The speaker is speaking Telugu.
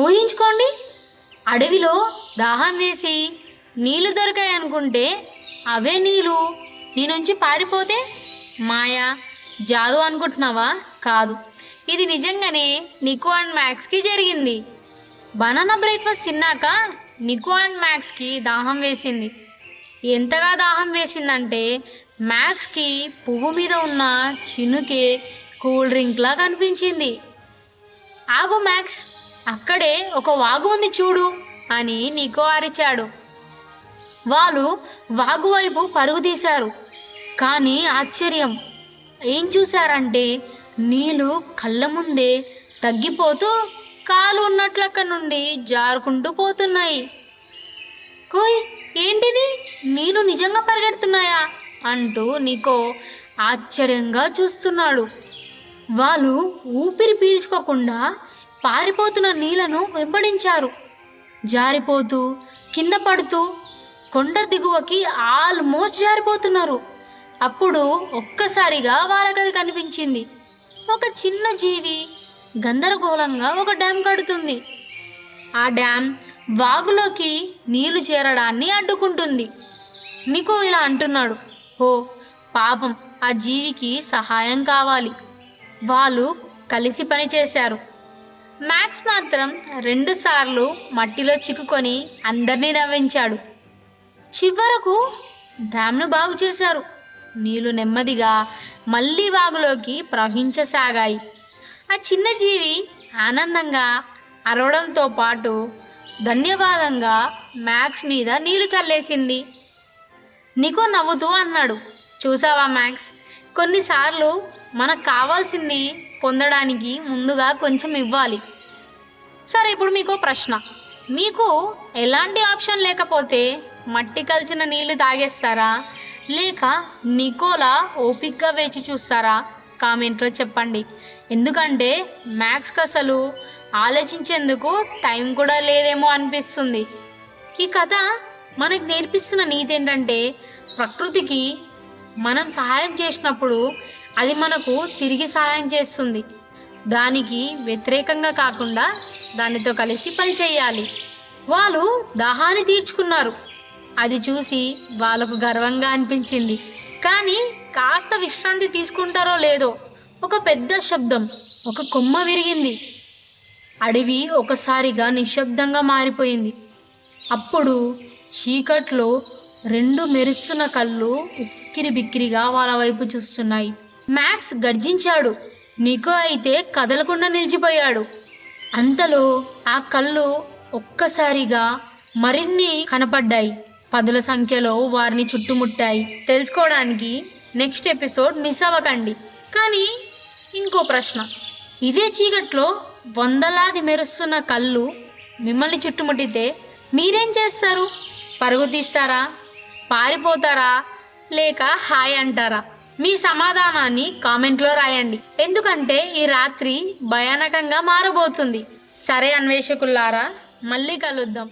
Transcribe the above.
ఊహించుకోండి. అడవిలో దాహం వేసి నీళ్ళు దొరికాయి అనుకుంటే అవే నీళ్ళు నీ నుంచి పారిపోతే మాయా జాదు అనుకుంటున్నావా? కాదు. ఇది నిజంగానే నికో అండ్ మ్యాక్స్కి జరిగింది. బనానా బ్రేక్ఫాస్ట్ తిన్నాక నికో అండ్ మ్యాక్స్కి దాహం వేసింది. ఎంతగా దాహం వేసిందంటే మ్యాక్స్కి పువ్వు మీద ఉన్న చినుకే కూల్ డ్రింక్లా కనిపించింది ఆగు మ్యాక్స్ అక్కడే ఒక వాగు ఉంది చూడు అని నీకో అరిచాడు. వాళ్ళు వాగు వైపు పరుగుదీశారు కానీ ఆశ్చర్యం. ఏం చూశారంటే నీళ్ళు కళ్ళ ముందే తగ్గిపోతూ కాలు ఉన్నట్లక్క నుండి జారుకుంటూ పోతున్నాయి. కోయ్ ఏంటిది? నీళ్ళు నిజంగా పరిగెడుతున్నాయా? అంటూ నీకో ఆశ్చర్యంగా చూస్తున్నాడు. వాళ్ళు ఊపిరి పీల్చుకోకుండా పారిపోతున్న నీళ్ళను వెంబడించారు. జారిపోతూ కింద పడుతూ కొండ దిగువకి ఆల్మోస్ట్ జారిపోతున్నారు. అప్పుడు ఒక్కసారిగా వాళ్ళకది కనిపించింది. ఒక చిన్న జీవి గందరగోళంగా ఒక డ్యామ్ కడుతుంది. ఆ డ్యామ్ వాగులోకి నీళ్ళు చేరడాన్ని అడ్డుకుంటుంది. నీకు ఇలా అంటున్నాడు. ఓ పాపం ఆ జీవికి సహాయం కావాలి. వాళ్ళు కలిసి పనిచేశారు మ్యాక్స్ మాత్రం రెండుసార్లు మట్టిలో చిక్కుకొని అందరినీ నవ్వించాడు. చివరకు డ్యామ్ను బాగు చేశారు. నీళ్ళు నెమ్మదిగా మళ్ళీ వాగులోకి ప్రవహించసాగాయి. ఆ చిన్న జీవి ఆనందంగా అరవడంతో పాటు ధన్యవాదంగా మ్యాక్స్ మీద నీళ్ళు చల్లేసింది. నికో నవ్వుతూ అన్నాడు. చూసావా మ్యాక్స్ కొన్నిసార్లు మనకు కావాల్సింది పొందడానికి ముందుగా కొంచెం ఇవ్వాలి. సరే ఇప్పుడు మీకు ప్రశ్న. మీకు ఎలాంటి ఆప్షన్ లేకపోతే మట్టి కలిసిన నీళ్ళు తాగేస్తారా? లేక నికోలా ఓపిక్గా వేచి చూస్తారా? కామెంట్లో చెప్పండి. ఎందుకంటే మ్యాథ్స్కి అసలు ఆలోచించేందుకు టైం కూడా లేదేమో అనిపిస్తుంది. ఈ కథ మనకు నేర్పిస్తున్న నీతి ఏంటంటే ప్రకృతికి మనం సహాయం చేసినప్పుడు అది మనకు తిరిగి సహాయం చేస్తుంది. దానికి వ్యతిరేకంగా కాకుండా దానితో కలిసి పనిచేయాలి వాళ్ళు దాహాన్ని తీర్చుకున్నారు. అది చూసి వాళ్ళకు గర్వంగా అనిపించింది. కానీ కాస్త విశ్రాంతి తీసుకుంటారో లేదో ఒక పెద్ద శబ్దం ఒక కొమ్మ విరిగింది. అడవి ఒకసారిగా నిశ్శబ్దంగా మారిపోయింది. అప్పుడు చీకట్లో రెండు మెరుస్తున్న కళ్ళు ఉక్కిరి బిక్కిరిగా వాళ్ళ వైపు చూస్తున్నాయి. మ్యాక్స్ గర్జించాడు. నికో అయితే కదలకుండా నిలిచిపోయాడు. అంతలో ఆ కళ్ళు ఒక్కసారిగా మరిన్ని కనపడ్డాయి. పదుల సంఖ్యలో వారిని చుట్టుముట్టాయి. తెలుసుకోవడానికి నెక్స్ట్ ఎపిసోడ్ మిస్ అవ్వకండి. కానీ ఇంకో ప్రశ్న. ఇదే చీకట్లో వందలాది మెరుస్తున్న కళ్ళు మిమ్మల్ని చుట్టుముట్టితే మీరేం చేస్తారు? పరుగు తీస్తారా? పారిపోతారా? లేక హాయ్ అంటారా? మీ సమాధానాన్ని కామెంట్లో రాయండి. ఎందుకంటే ఈ రాత్రి భయానకంగా మారబోతుంది. సరే అన్వేషకులారా మళ్ళీ కలుద్దాం.